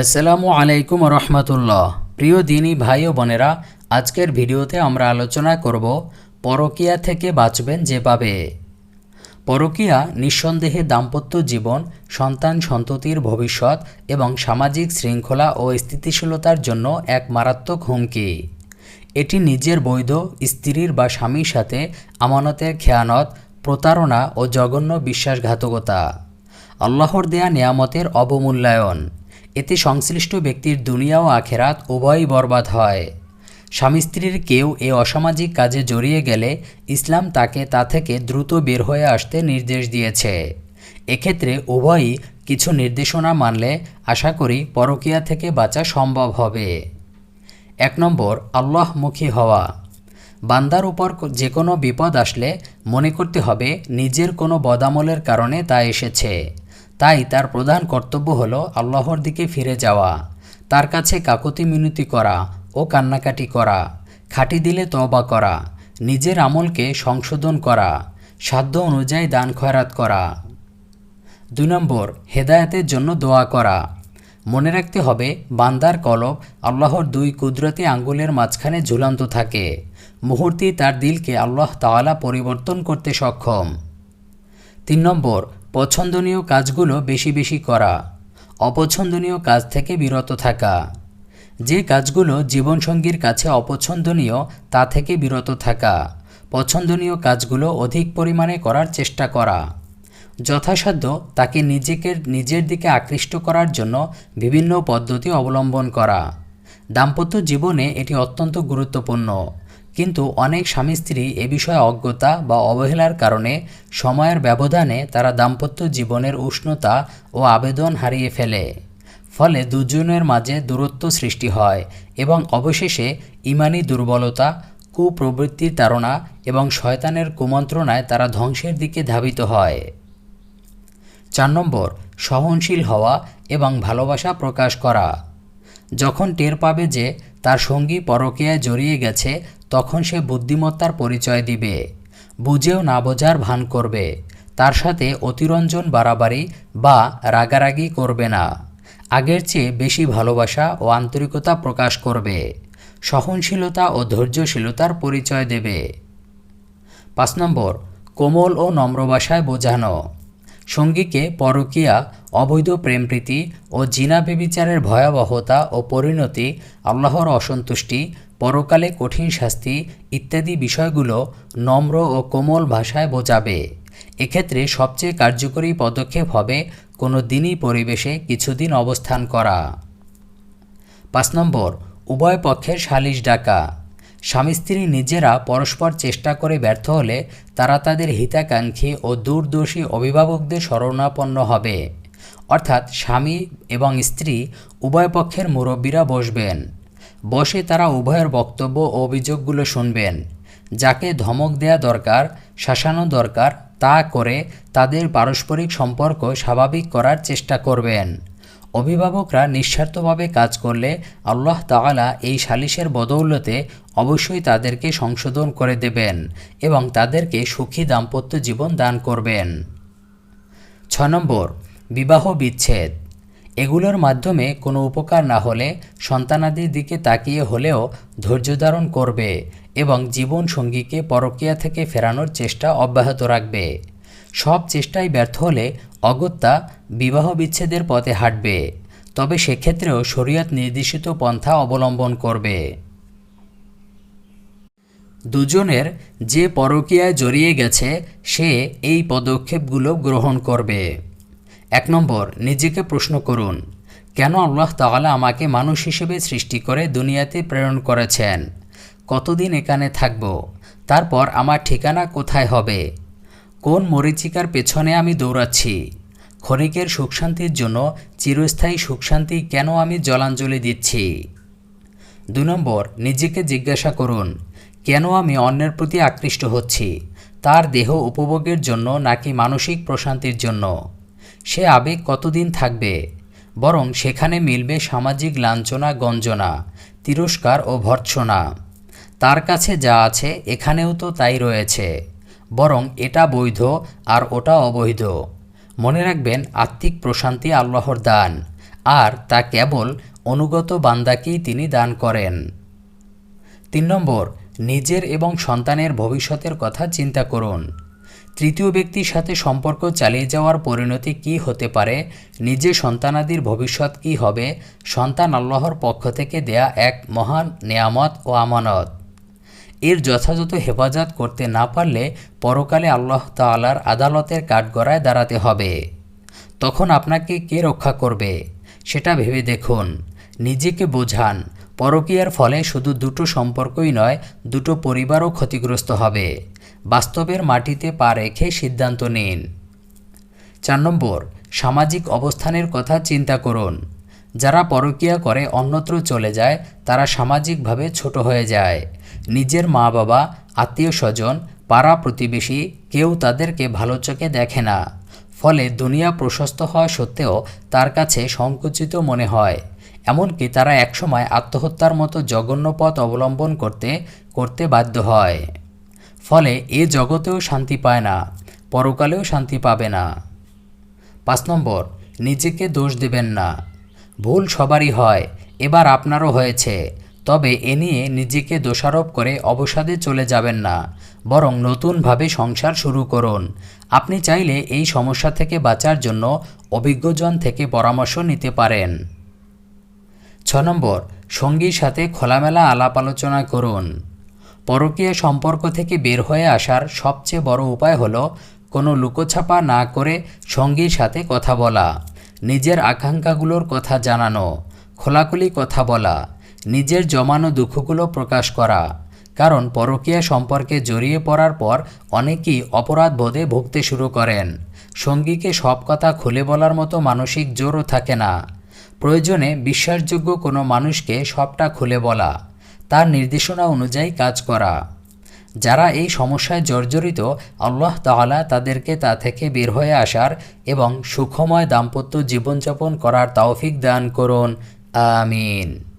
আসসালামু আলাইকুম রহমতুল্লাহ। প্রিয় দিনী ভাই ও বোনেরা, আজকের ভিডিওতে আমরা আলোচনা করব পরকিয়া থেকে বাঁচবেন যেভাবে। পরকিয়া নিঃসন্দেহে দাম্পত্য জীবন, সন্তান সন্ততির ভবিষ্যৎ এবং সামাজিক শৃঙ্খলা ও স্থিতিশীলতার জন্য এক মারাত্মক হুমকি। এটি নিজের বৈধ, স্ত্রীর বা স্বামীর সাথে আমানতের খেয়ানত, প্রতারণা ও জঘন্য বিশ্বাসঘাতকতা। আল্লাহর দেয়া নিয়ামতের অবমূল্যায়ন। এতে সংশ্লিষ্ট ব্যক্তির দুনিয়া ও আখেরাত উভয়ই বরবাদ হয়। স্বামী স্ত্রীর কেউ এ অসামাজিক কাজে জড়িয়ে গেলে ইসলাম তাকে তা থেকে দ্রুত বের হয়ে আসতে নির্দেশ দিয়েছে। এক্ষেত্রে উভয়ই কিছু নির্দেশনা মানলে আশা করি পরকীয়া থেকে বাঁচা সম্ভব হবে। এক নম্বর, আল্লাহমুখী হওয়া। বান্দার উপর যে কোনো বিপদ আসলে মনে করতে হবে নিজের কোনো বদামলের কারণে তা এসেছে। তাই তার প্রধান কর্তব্য হল আল্লাহর দিকে ফিরে যাওয়া, তার কাছে কাকতি মিনতি করা ও কান্নাকাটি করা, খাটি দিলে তওবা করা, নিজের আমলকে সংশোধন করা, সাধ্য অনুযায়ী দান খয়রাত করা। দুই নম্বর, হেদায়েতের জন্য দোয়া করা। মনে রাখতে হবে, বান্দার কলব আল্লাহর দুই কুদরতি আঙ্গুলের মাঝখানে ঝুলন্ত থাকে। মুহূর্তেই তার দিলকে আল্লাহ তাআলা পরিবর্তন করতে সক্ষম। তিন নম্বর পছন্দনীয় কাজগুলো বেশি বেশি করা, অপছন্দনীয় কাজ থেকে বিরত থাকা। যে কাজগুলো জীবনসঙ্গীর কাছে অপছন্দনীয়, তা থেকে বিরত থাকা, পছন্দনীয় কাজগুলো অধিক পরিমাণে করার চেষ্টা করা। যথাসাধ্য তাকে নিজেকে, নিজের দিকে আকৃষ্ট করার জন্য বিভিন্ন পদ্ধতি অবলম্বন করা। দাম্পত্য জীবনে এটি অত্যন্ত গুরুত্বপূর্ণ। কিন্তু অনেক স্বামী স্ত্রী এ বিষয়ে অজ্ঞতা বা অবহেলার কারণে সময়ের ব্যবধানে তারা দাম্পত্য জীবনের উষ্ণতা ও আবেদন হারিয়ে ফেলে। ফলে দুজনের মাঝে দূরত্ব সৃষ্টি হয় এবং অবশেষে ইমানি দুর্বলতা, কুপ্রবৃত্তির তাড়না এবং শয়তানের কুমন্ত্রণায় তারা ধ্বংসের দিকে ধাবিত হয়। চার নম্বর, সহনশীল হওয়া এবং ভালোবাসা প্রকাশ করা। যখন টের পাবে যে তার সঙ্গী পরকীয়ায় জড়িয়ে গেছে তখন সে বুদ্ধিমত্তার পরিচয় দিবে। বুঝেও না বোঝার ভান করবে। তার সাথে অতিরঞ্জন বাড়াবাড়ি বা রাগারাগি করবে না। আগের চেয়ে বেশি ভালোবাসা ও আন্তরিকতা প্রকাশ করবে। সহনশীলতা ও ধৈর্যশীলতার পরিচয় দেবে। পাঁচ নম্বর, কোমল ও নম্র ভাষায় বোঝানো। সঙ্গীকে পরকীয়া, অবৈধ প্রেমপ্রীতি ও জিনা বেবিচারের ভয়াবহতা ও পরিণতি, আল্লাহর অসন্তুষ্টি পরকালে কঠিন শাস্তি ইত্যাদি বিষয়গুলো নম্র ও কোমল ভাষায় বোঝাবে। এক্ষেত্রে সবচেয়ে কার্যকরী পদক্ষেপ হবে কোনো দিনই পরিবেশে কিছুদিন অবস্থান করা। পাঁচ নম্বর, উভয় পক্ষের সালিশ ডাকা। স্বামী স্ত্রী নিজেরা পরস্পর চেষ্টা করে ব্যর্থ হলে তারা তাদের হিতাকাঙ্ক্ষী ও দূরদর্শী অভিভাবকদের শরণাপন্ন হবে। অর্থাৎ স্বামী এবং স্ত্রী উভয় পক্ষের মুরব্বীরা বসবেন। বসে তারা উভয়ের বক্তব্য ও অভিযোগগুলো শুনবেন। যাকে ধমক দেয়া দরকার, শাসানো দরকার, তা করে তাদের পারস্পরিক সম্পর্ক স্বাভাবিক করার চেষ্টা করবেন। অভিভাবকরা নিঃস্বার্থভাবে কাজ করলে আল্লাহ তাআলা এই সালিশের বদৌলতে অবশ্যই তাদেরকে সংশোধন করে দেবেন এবং তাদেরকে সুখী দাম্পত্য জীবন দান করবেন। ছ নম্বর, বিবাহ বিচ্ছেদ। এগুলোর মাধ্যমে কোনো উপকার না হলে সন্তানাদির দিকে তাকিয়ে হলেও ধৈর্য ধারণ করবে এবং জীবন সঙ্গীকে পরকীয়া থেকে ফেরানোর চেষ্টা অব্যাহত রাখবে। সব চেষ্টাই ব্যর্থ হলে অগত্যা বিবাহ বিচ্ছেদের পথে হাঁটবে। তবে সেক্ষেত্রেও শরীয়ত নির্দেশিত পন্থা অবলম্বন করবে। দুজনের যে পরকীয়ায় জড়িয়ে গেছে, সে এই পদক্ষেপগুলো গ্রহণ করবে। এক নম্বর, নিজেকে প্রশ্ন করুন, কেন আল্লাহ তাআলা আমাকে মানুষ হিসেবে সৃষ্টি করে দুনিয়াতে প্রেরণ করেছেন? কতদিন এখানে থাকব? তারপর আমার ঠিকানা কোথায় হবে? কোন মরিচিকার পেছনে আমি দৌড়াচ্ছি? ক্ষণিকের সুখ শান্তির জন্য চিরস্থায়ী সুখ শান্তি কেন আমি জলাঞ্জলি দিচ্ছি? দু নম্বর, নিজেকে জিজ্ঞাসা করুন, কেন আমি অন্যের প্রতি আকৃষ্ট হচ্ছি? তার দেহ উপভোগের জন্য নাকি মানসিক প্রশান্তির জন্য? সে আবেগ কতদিন থাকবে? বরং সেখানে মিলবে সামাজিক লাঞ্ছনা, গঞ্জনা, তিরস্কার ও ভর্ৎসনা। তার কাছে যা আছে, এখানেও তো তাই রয়েছে। বরং এটা বৈধ আর ওটা অবৈধ। মনে রাখবেন, আত্মিক প্রশান্তি আল্লাহর দান, আর তা কেবল অনুগত বান্দাকেই তিনি দান করেন। তিন নম্বর, নিজের এবং সন্তানের ভবিষ্যতের কথা চিন্তা করুন। তৃতীয় ব্যক্তির সাথে সম্পর্ক চালিয়ে যাওয়ার পরিণতি কি হতে পারে, নিজে সন্তানাদির ভবিষ্যৎ কি হবে, সন্তান আল্লাহর পক্ষ থেকে দেয়া এক মহান নেয়ামত ও আমানত। এর যথাযথ হেফাজত করতে না পারলে পরকালে আল্লাহ তাআলার আদালতের কাঠগড়ায় দাঁড়াতে হবে। তখন আপনাকে কে রক্ষা করবে, সেটা ভেবে দেখুন। নিজেকে বোঝান, পরকীয়ার ফলে শুধু দুটো সম্পর্কই নয়, দুটো পরিবারও ক্ষতিগ্রস্ত হবে। বাস্তবের মাটিতে পা রেখে সিদ্ধান্ত নিন। চার নম্বর, সামাজিক অবস্থানের কথা চিন্তা করুন। যারা পরকীয়া করে অন্যত্র চলে যায়, তারা সামাজিকভাবে ছোট হয়ে যায়। নিজের মা বাবা আত্মীয় স্বজন পাড়া প্রতিবেশী কেউ তাদেরকে ভালো চোখে দেখে না। ফলে দুনিয়া প্রশস্ত হওয়া সত্ত্বেও তার কাছে সংকুচিত মনে হয়। এমনকি তারা একসময় আত্মহত্যার মতো জঘন্য পথ অবলম্বন করতে করতে বাধ্য হয়। ফলে এ জগতেও শান্তি পায় না, পরকালেও শান্তি পাবে না। পাঁচ নম্বর, নিজেকে দোষ দেবেন না। ভুল সবারই হয়, এবার আপনারও হয়েছে। তবে এ নিয়ে নিজেকে দোষারোপ করে অবসাদে চলে যাবেন না, বরং নতুনভাবে সংসার শুরু করুন। আপনি চাইলে এই সমস্যা থেকে বাঁচার জন্য অভিজ্ঞজন থেকে পরামর্শ নিতে পারেন। ছ নম্বর, সঙ্গীর সাথে খোলামেলা আলাপ আলোচনা করুন। পরকীয় সম্পর্ক থেকে বের হয়ে আসার সবচেয়ে বড় উপায় হলো কোনো লুকোছাপা না করে সঙ্গীর সাথে কথা বলা, নিজের আকাঙ্ক্ষাগুলোর কথা জানানো, খোলাখুলি কথা বলা, নিজের জমানো দুঃখগুলো প্রকাশ করা। কারণ পরকীয়া সম্পর্কে জড়িয়ে পড়ার পর অনেকেই অপরাধ বোধে ভুগতে শুরু করেন। সঙ্গীকে সব কথা খুলে বলার মতো মানসিক জোরও থাকে না। প্রয়োজনে বিশ্বাসযোগ্য কোনো মানুষকে সবটা খুলে বলা তার নির্দেশনা অনুযায়ী কাজ করা। যারা এই সমস্যায় জর্জরিত, আল্লাহ তাহলা তাদেরকে তা থেকে বের হয়ে আসার এবং সুখময় দাম্পত্য জীবনযাপন করার তৌফিক দান করুন। আমিন।